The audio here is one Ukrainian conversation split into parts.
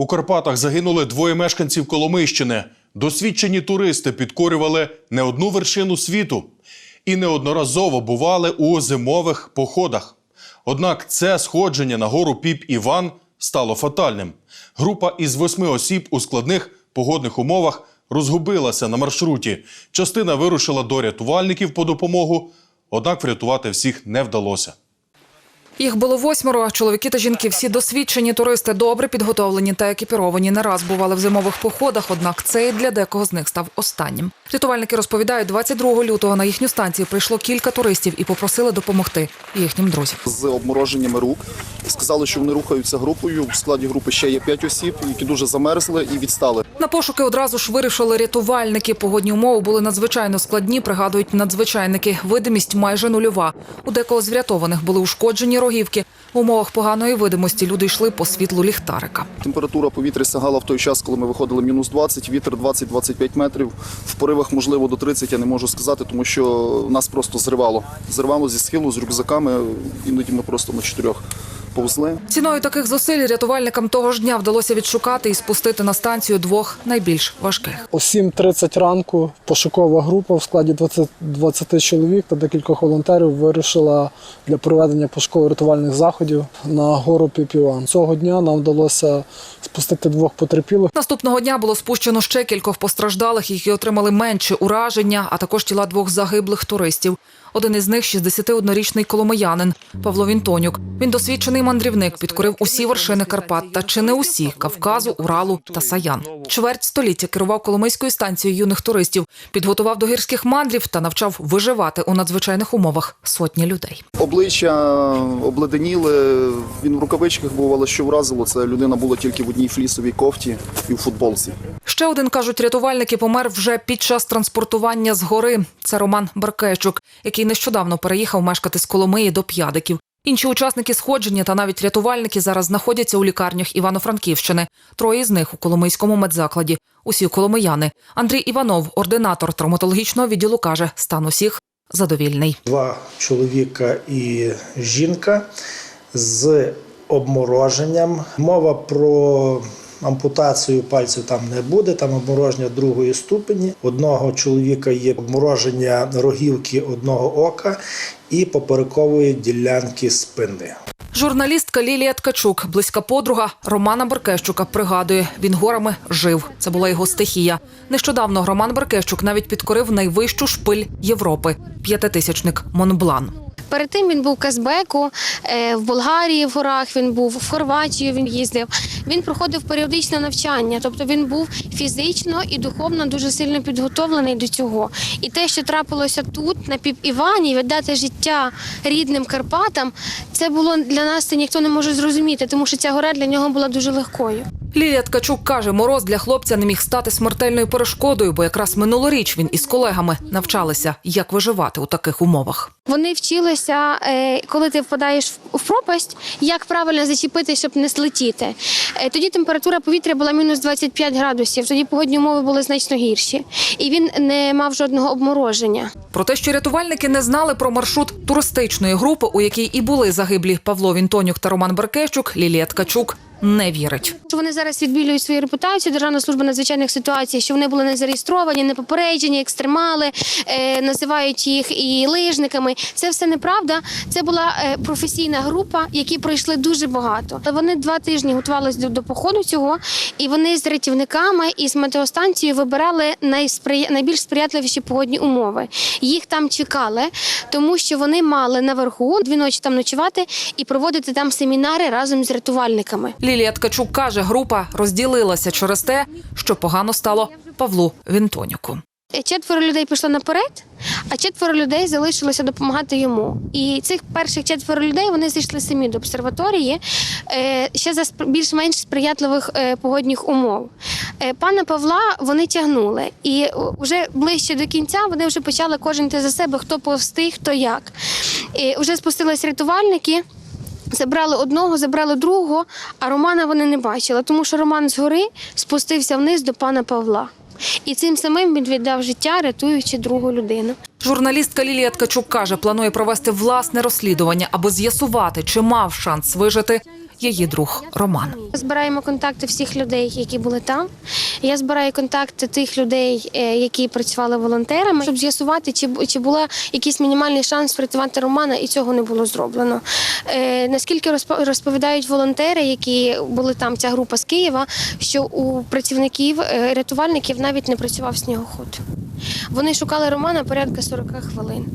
У Карпатах загинули двоє мешканців Коломийщини. Досвідчені туристи підкорювали не одну вершину світу і неодноразово бували у зимових походах. Однак це сходження на гору Піп Іван стало фатальним. Група із восьми осіб у складних погодних умовах розгубилася на маршруті. Частина вирушила до рятувальників по допомогу, однак врятувати всіх не вдалося. Їх було восьмеро. Чоловіки та жінки всі досвідчені туристи, добре підготовлені та екіпіровані. Не раз бували в зимових походах, однак цей для декого з них став останнім. Рятувальники розповідають, 22 лютого на їхню станцію прийшло кілька туристів і попросили допомогти їхнім друзям. з обмороженнями рук. Сказали, що вони рухаються групою. В складі групи ще є п'ять осіб, які дуже замерзли і відстали. На пошуки одразу ж вирішили рятувальники. Погодні умови були надзвичайно складні. Пригадують надзвичайники. Видимість майже нульова. У декого з врятованих були ушкоджені рогівки. В умовах поганої видимості люди йшли по світлу ліхтарика. Температура повітря сягала в той час, коли ми виходили мінус 20, вітер 20-25 метрів. В поривах, можливо, до 30, я не можу сказати, тому що нас просто зривало. Зривало зі схилу з рюкзаками. Іноді ми просто на чотирьох повзли. Ціною таких зусиль рятувальникам того ж дня вдалося відшукати і спустити на станцію двох найбільш важких. О 7.30 ранку пошукова група в складі 20, 20 чоловік та декількох волонтерів вирушила для проведення пошуково-рятувальних заходів на гору Піпіван. Цього дня нам вдалося спустити двох потерпілих. Наступного дня було спущено ще кількох постраждалих, які отримали менше ураження, а також тіла двох загиблих туристів. Один із них – 61-річний коломиянин Павло Вінтонюк. Він досвідчений мандрівник, підкорив усі вершини Карпат та чи не усі – Кавказу, Уралу та Саян. Чверть століття керував Коломийською станцією юних туристів, підготував до гірських мандрів та навчав виживати у надзвичайних умовах сотні людей. Обличчя обледеніли, він в рукавичках був, але що вразило, це людина була тільки в одній флісовій кофті і в футболці. Ще один, кажуть рятувальники, помер вже під час транспортування з гори. Це Роман Баркещук, який нещодавно переїхав мешкати з Коломиї до П'ядиків. Інші учасники сходження та навіть рятувальники зараз знаходяться у лікарнях Івано-Франківщини. Троє з них у Коломийському медзакладі. Усі коломияни. Андрій Іванов, ординатор травматологічного відділу, каже, стан усіх задовільний. два чоловіка і жінка з обмороженням. Мова про ампутацію пальців там не буде, там обмороження другої ступені. Одного чоловіка є обмороження рогівки одного ока і поперекової ділянки спини. Журналістка Лілія Ткачук, близька подруга Романа Баркещука, пригадує, він горами жив. Це була його стихія. Нещодавно Роман Баркещук навіть підкорив найвищу шпиль Європи п'ятитисячник Монблан. Перед тим він був в Казбеку, е, в Болгарії в горах він був, в Хорватію він їздив. Він проходив періодичне навчання, тобто він був фізично і духовно дуже сильно підготовлений до цього. І те, що трапилося тут, на Піп-Івані, віддати життя рідним Карпатам, це було для нас, це ніхто не може зрозуміти, тому що ця гора для нього була дуже легкою. Лілія Ткачук каже, мороз для хлопця не міг стати смертельною перешкодою, бо якраз минулоріч він із колегами навчалися, як виживати у таких умовах. Вони вчилися, е, коли ти впадаєш в- пропасть, як правильно зачепити, щоб не злетіти. Е, Тоді температура повітря була мінус 25 градусів, тоді погодні умови були значно гірші. І він не мав жодного обмороження. Про те, що рятувальники не знали про маршрут туристичної групи, у якій і були загиблі Павло Вінтонюк та Роман Беркещук, Лілія Ткачук не вірить. Що вони зараз відбілюють свою репутацію Державна служба надзвичайних ситуацій, що вони були не зареєстровані, не попереджені, екстремали, е, називають їх і лижниками. Це все неправда. Це була е, професійна група, які пройшли дуже багато. Вони два тижні готувалися до, до походу цього, і вони з рятівниками і з метеостанцією вибирали найспри... найбільш сприятливіші погодні умови. Їх там чекали, тому що вони мали наверху дві ночі там ночувати і проводити там семінари разом з рятувальниками. Лілія Ткачук каже, група розділилася через те, що погано стало Павлу Вінтонюку. Четверо людей пішло наперед, а четверо людей залишилося допомагати йому. І цих перших четверо людей вони зайшли самі до обсерваторії е, ще за більш-менш сприятливих е, погодних умов. Е, Пана Павла вони тягнули, і вже ближче до кінця вони вже почали кожен за себе, хто повстиг, хто як. І вже спустились рятувальники. Забрали одного, забрали другого, а Романа вони не бачили, тому що Роман згори спустився вниз до пана Павла. І цим самим він віддав життя, рятуючи другу людину. Журналістка Лілія Ткачук каже, планує провести власне розслідування, аби з'ясувати, чи мав шанс вижити її друг Роман. Збираємо контакти всіх людей, які були там. Я збираю контакти тих людей, е, які працювали волонтерами, щоб з'ясувати, чи, чи була якийсь мінімальний шанс врятувати Романа, і цього не було зроблено. Е, наскільки розпо- розповідають волонтери, які були там, ця група з Києва, що у працівників е, рятувальників навіть не працював снігоход. Вони шукали Романа порядка 40 хвилин.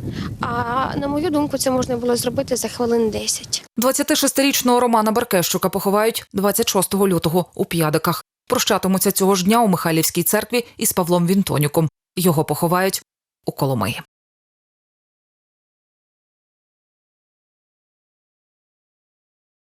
А на мою думку, це можна було зробити за хвилин 10. 26-річного Романа Баркещука поховають 26 лютого у П'ядиках. Прощатимуться цього ж дня у Михайлівській церкві із Павлом Вінтонюком. Його поховають у Коломиї.